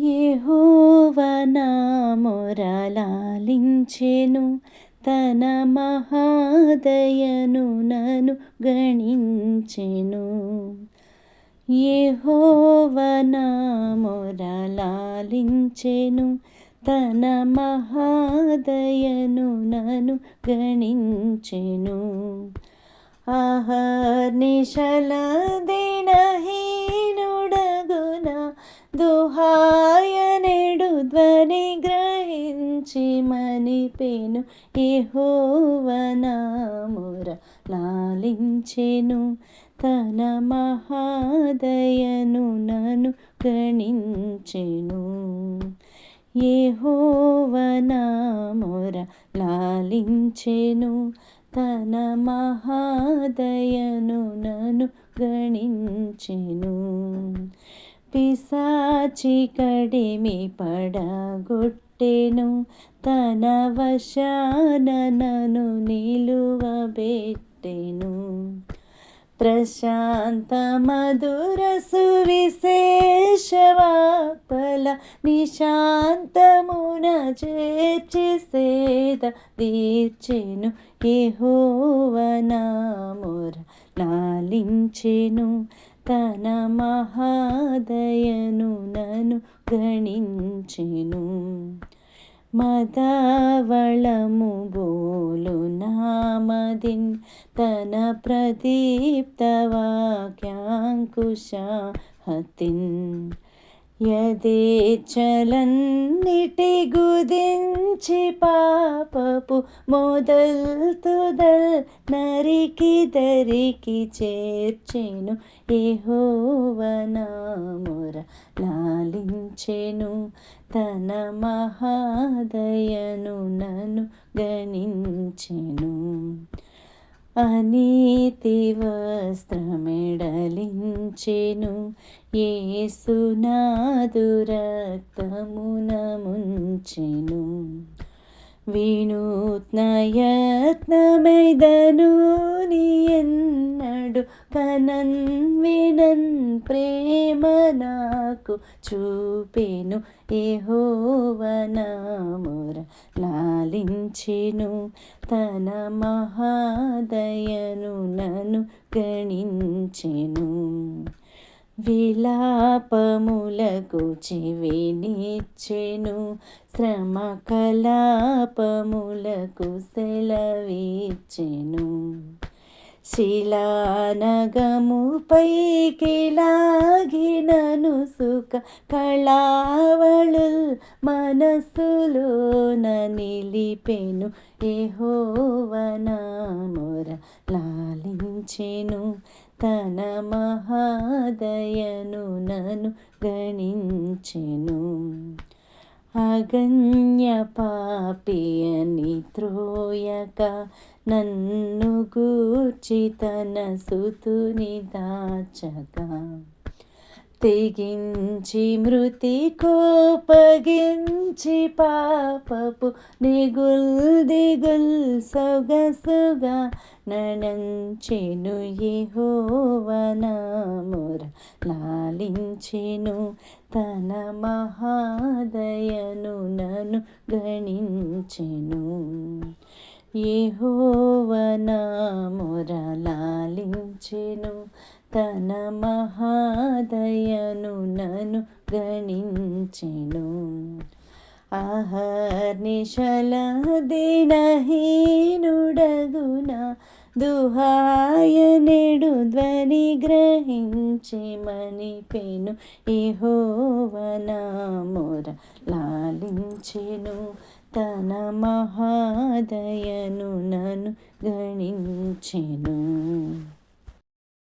యెహోవనా మొరలాలించెను తన మహాదయను నను గణించెను. యెహోవనా మొరలాలించెను తన మహాదయను నను గణించెను. అహర్నిశల దినహి ధ్వని గ్రహించి మణిపెను యెహోవనాముర లాలించెను. తన మహాదయను నను గణించెను యెహోవనాముర లాలించెను. తన మహాదయను నను గణించెను పిశాచి కడిమి పడగొట్టెను తన వశాన నను నిలువబెట్టెను ప్రశాంత మధుర సువిశేషవాపల నిశాంతమున చేర్చి సేద తీర్చెను. యెహోవనాముర లాలించెను. తన మహాదయను నను గణించెను. మదవళము బోలు నామదిన్ తన ప్రదీప్త వాక్యాంకుశ హతిన్. యదేచలన్నిటి గుదించి పాపపు మొదల్ తుదల్ నరికి దరికి చేర్చెను యెహోవనాముర లాలించెను. తన మహాదయను నను గణించెను. అనీతి వస్త్రమెడలించెను. ఏసునాదు రక్తమున ముంచెను వినూత్న యత్నమైదను వినూత్నయత్నమైదను నాడు కనన్ వినన్ ప్రేమ నాకు చూపెను. యెహోవనాముర లాలించెను. తన మహాదయను నను గణించెను. విలాపములకు చెవినిచ్చెను. శ్రమ కలాపములకు సెలవిచ్చెను. శిలానగముపైకి లాగినను సుఖ కళావళు మనసులోన నిలిపెను. యెహోవనాముర లాలించెను. తన మహాదయను నను గణించెను. అగణ్య పాపియని త్రోయక నన్ను గూర్చి తన సుతుని దాచగా తెగించి మృతి కోపగించి పాపపు నిగుల్ దిగుల్ సొగసుగా నడంచెను యెహోవనాముర లాలించెను తన మహాదయను నను గణించెను. యెహోవనాముర లాలించెను తన మహాదయను నను గణించెను. అహర్నిశల దినహీనుడగునా దుహాయనెడు ధ్వని గ్రహించి మనిపెను యెహోవనాముర లాలించెను. తన మహాదయను నను గణించెను.